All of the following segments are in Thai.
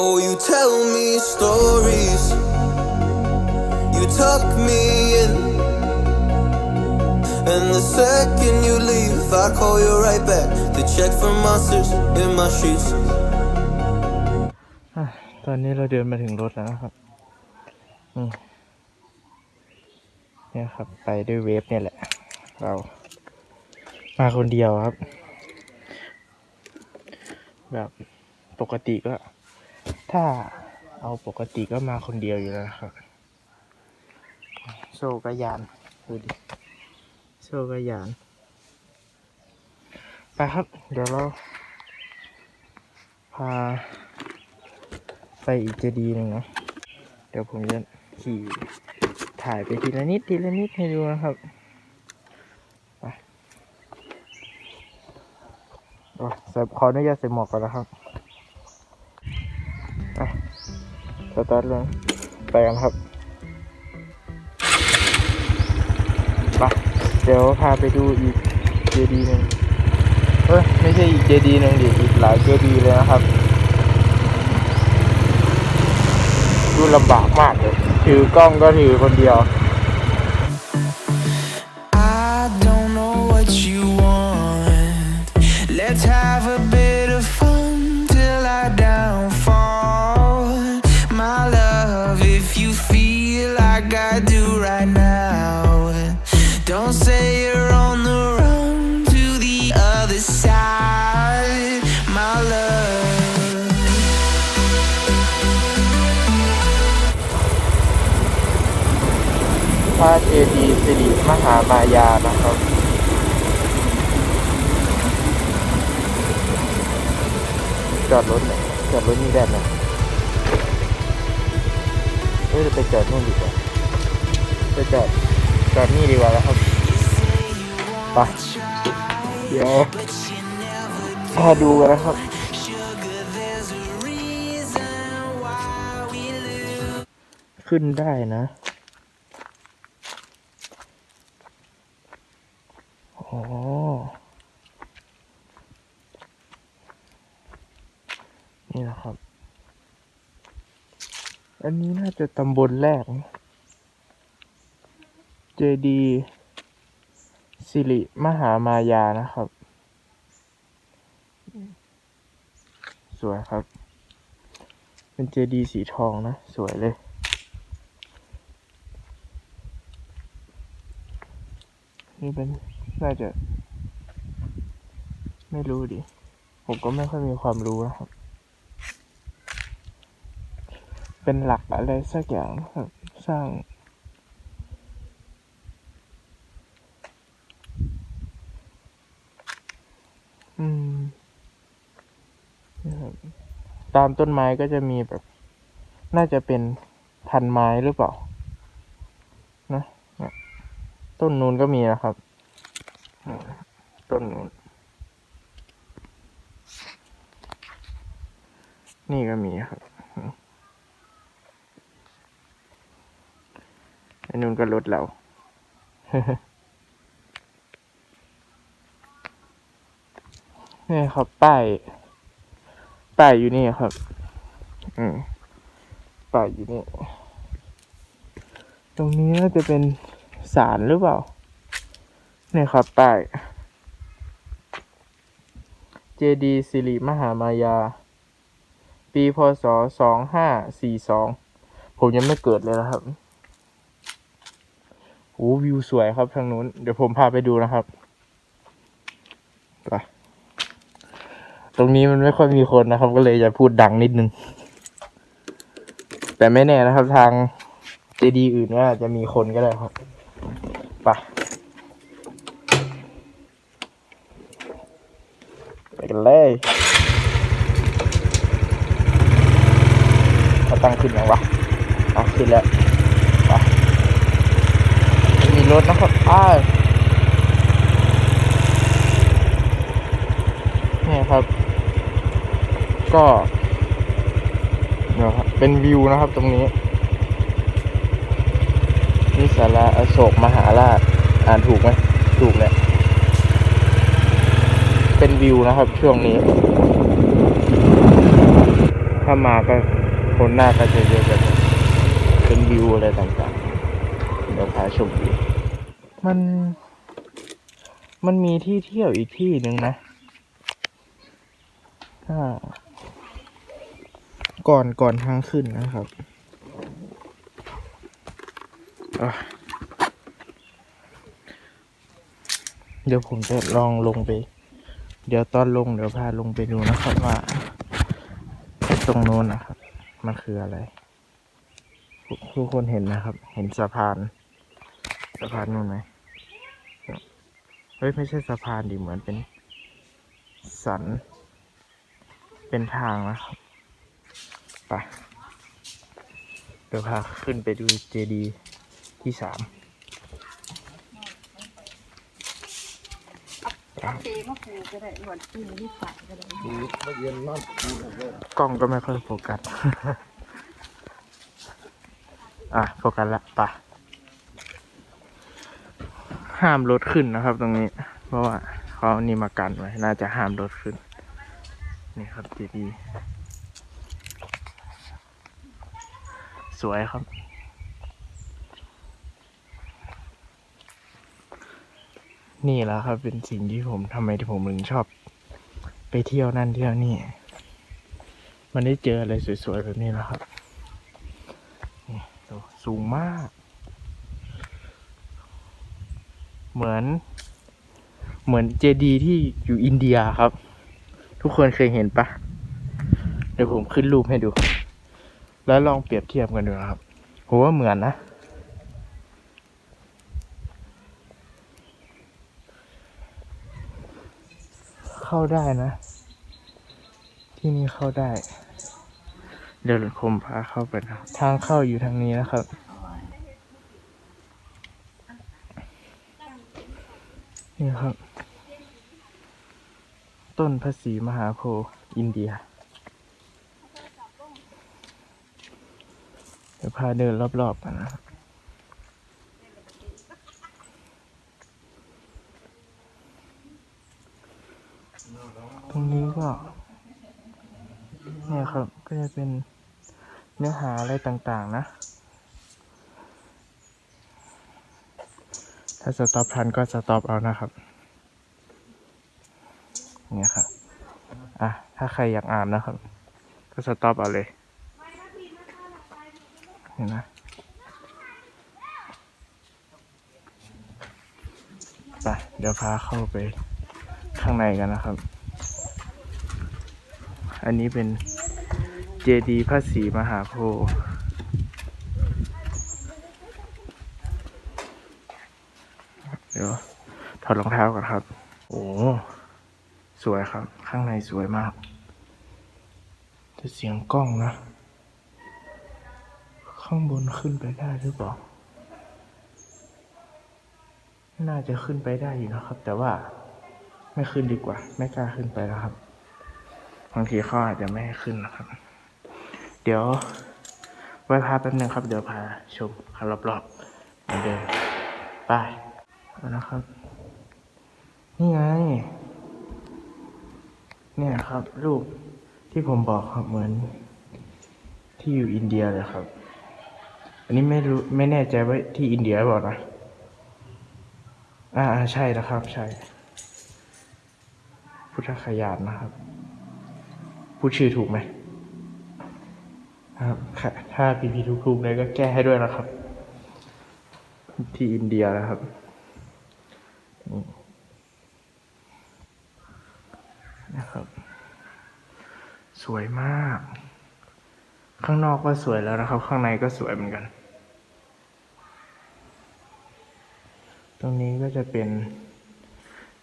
Oh, you tell me stories. You tuck me in. And the second you leave, I call you right back to check for monsters in my sheets. ตอนนี้เราเดินมาถึงรถแล้วนะครับ อืมเนี่ยครับ ไปด้วยเวฟเนี่ยแหละ เรามาคนเดียวครับ แบบปกติก็ ถ้าเอาปกติก็มาคนเดียวอยู่แล้วนะครับ โซกยานดูดิโซกยานไปครับ เดี๋ยวเราพาไปอีกเจดีย์หนึ่งเนาะเดี๋ยวผมจะขี่ถ่ายไปทีละนิดทีละนิดให้ดูนะครับไปอ๋อใส่ขออนุญาตใส่หมวกก่อนนะครับอะ สตาร์ทเลยไปกันครับไปเดี๋ยวพาไปดูอีกเจดีหนึ่งเอ้ยไม่ใช่อีกเจดีหนึ่งดิอีกหลายเจดีเลยนะครับ ดูลำบากมากเลยถือกล้องก็ถือคนเดียว พระเจดีย์สิริมหามายานะครับ จอดรถไหนอยจอดรถนี่ได้ไหมเอ้ยจะไปจอดนู่นดีกว่าไปจอดจอดนี่ดีกว่าแล้วครับไปเดี๋ยวพาดูกันนะครับขึ้นได้นะ อ๋อนี่นะครับ อันนี้น่าจะตำบลแรก เจดีสิริมหามายานะครับ สวยครับ เป็นเจดีสีทองนะ สวยเลยนี่เป็น น่าจะ ไม่รู้ดิ ผมก็ไม่ค่อยมีความรู้นะครับ เป็นหลักอะไรสักอย่างครับสร้าง อืมนะครับตามต้นไม้ก็จะมีแบบ น่าจะเป็นพันไม้หรือเปล่า นะต้นนูนก็มีนะครับ ต้นนู้นนี่ก็มีครับอันนู้นก็รถเรานี่ครับป้ายป้ายอยู่นี่ครับ อืมป้ายอยู่นี่ ตรงนี้น่าจะเป็นศาลหรือเปล่านี่ครับป้าย เจดีย์สิริมหามายา ปีพศสองห้าสี่สองผมยังไม่เกิดเลยนะครับโอ้วิวสวยครับทางนู้น เดี๋ยวผมพาไปดูนะครับไปตรงนี้มันไม่ค่อยมีคนนะครับ ก็เลยจะพูดดังนิดนึง แต่ไม่แน่นะครับทางเจดีย์อื่นว่าจะมีคนก็ได้ครับไปไป กันเลยเขาตั้งขึ้นยังวะอะขึ้นแล้วไปมีรถนะครับอ้าวนี่ครับ ก็เนี่ยครับเป็นวิวนะครับตรงนี้นี่สาราอโศกมหาราชอ่านถูกไหมถูกแหละเป็น วิวนะครับ ช่วงนี้ ถ้ามาก็คนหน้าก็จะเยอะแบบเป็นวิวอะไรต่างๆ เดี๋ยวพาชมวิวมัน มันมีที่เที่ยวอีกที่หนึ่งนะถ้าก่อนก่อนทางขึ้นนะครับเดี๋ยวผมจะลองลงไป เดี๋ยวตอนลงเดี๋ยวพาลงไปดูนะครับว่า ตรงโน้นนะครับ มันคืออะไรทุกคนเห็นนะครับ เห็นสะพาน สะพานนู่นไหมเฮ้ยไม่ใช่สะพานดิเหมือนเป็น สัน เป็นทางนะครับไปเดี๋ยวพาขึ้นไปดูเจดีย์ที่สาม ตีมะกรูก็ได้หวนกินที่ฝาก็ได้กล้องก็ไม่ค่อยโฟกัส อะโฟกัสละปะห้ามรถขึ้นนะครับ ตรงนี้ เพราะว่าเขานี่มากันไว้ น่าจะห้ามรถขึ้น นี่ครับดีดี สวยครับ นี่แหละครับ เป็นสิ่งที่ผมทำไมที่ผมถึงชอบ ไปเที่ยวนั่นเที่ยวนี่ มันได้เจออะไรสวยๆแบบนี้แล้วครับนี่ดูสูงมาก เหมือน เหมือนเจดีที่อยู่อินเดียครับ ทุกคนเคยเห็นปะเดี๋ยวผมขึ้นรูปให้ดู แล้วลองเปรียบเทียบกันดูครับผมว่าเหมือนนะ เข้าได้นะ ที่นี่เข้าได้ เดี๋ยวผมพาเข้าไปนะ ทางเข้าอยู่ทางนี้นะครับ นี่ครับ ต้นพระศรีมหาโพธิ์อินเดีย เดี๋ยวพาเดินรอบๆกันนะครับ รงนี้ก็ เนี่ยครับ ก็จะเป็นเนื้อหาอะไรต่างๆนะ ถ้าสต็อปทันก็สต็อปเอานะครับ เนี่ยครับ อะ ถ้าใครอยากอ่านนะครับ ก็สต็อปเอาเลย เห็นไหมไปเดี๋ยวพาเข้าไปข้างในกันนะครับ อันนี้เป็นเจดีย์พระศรีมหาโพธิ์เดี๋ยวถอดรองเท้าก่อนครับ โอ้สวยครับ ข้างในสวยมากแต่เสียงกล้องนะ ข้างบนขึ้นไปได้หรือเปล่า น่าจะขึ้นไปได้อยู่นะครับ แต่ว่าไม่ขึ้นดีกว่า ไม่กล้าขึ้นไปแล้วครับ บางทีเขาอาจจะไม่ให้ขึ้นนะครับ เดี๋ยวไว้พาแป๊บนึงครับ เดี๋ยวพาชมครอบๆเหมือนเดิมไปนะครับ นี่ไง เนี่ยครับ รูปที่ผมบอกครับเหมือนที่อยู่อินเดียเลยครับ อันนี้ไม่รู้ไม่แน่ใจว่าที่อินเดียหรือเปล่านะอ่าอ่าใช่นะครับ ใช่ พุทธคยานนะครับ พูดชื่อถูกไหมครับถ้าพีพีถูกๆเลยก็แก้ให้ด้วยนะครับ ที่อินเดียนะครับนะครับ สวยมาก ข้างนอกก็สวยแล้วนะครับ ข้างในก็สวยเหมือนกัน ตรงนี้ก็จะเป็น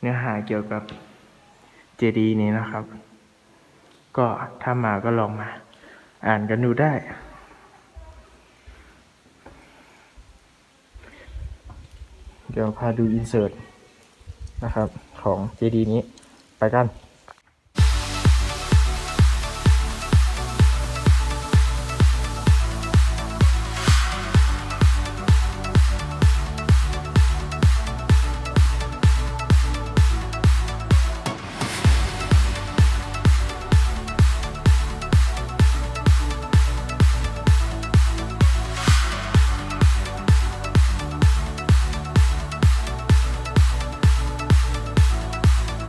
เนื้อหาเกี่ยวกับเจดีนี้นะครับ ก็ถ้ามาก็ลองมา อ่านกันดูได้ เดี๋ยวพาดูอินเสิร์ตนะครับ ของเจดีนี้ไปกัน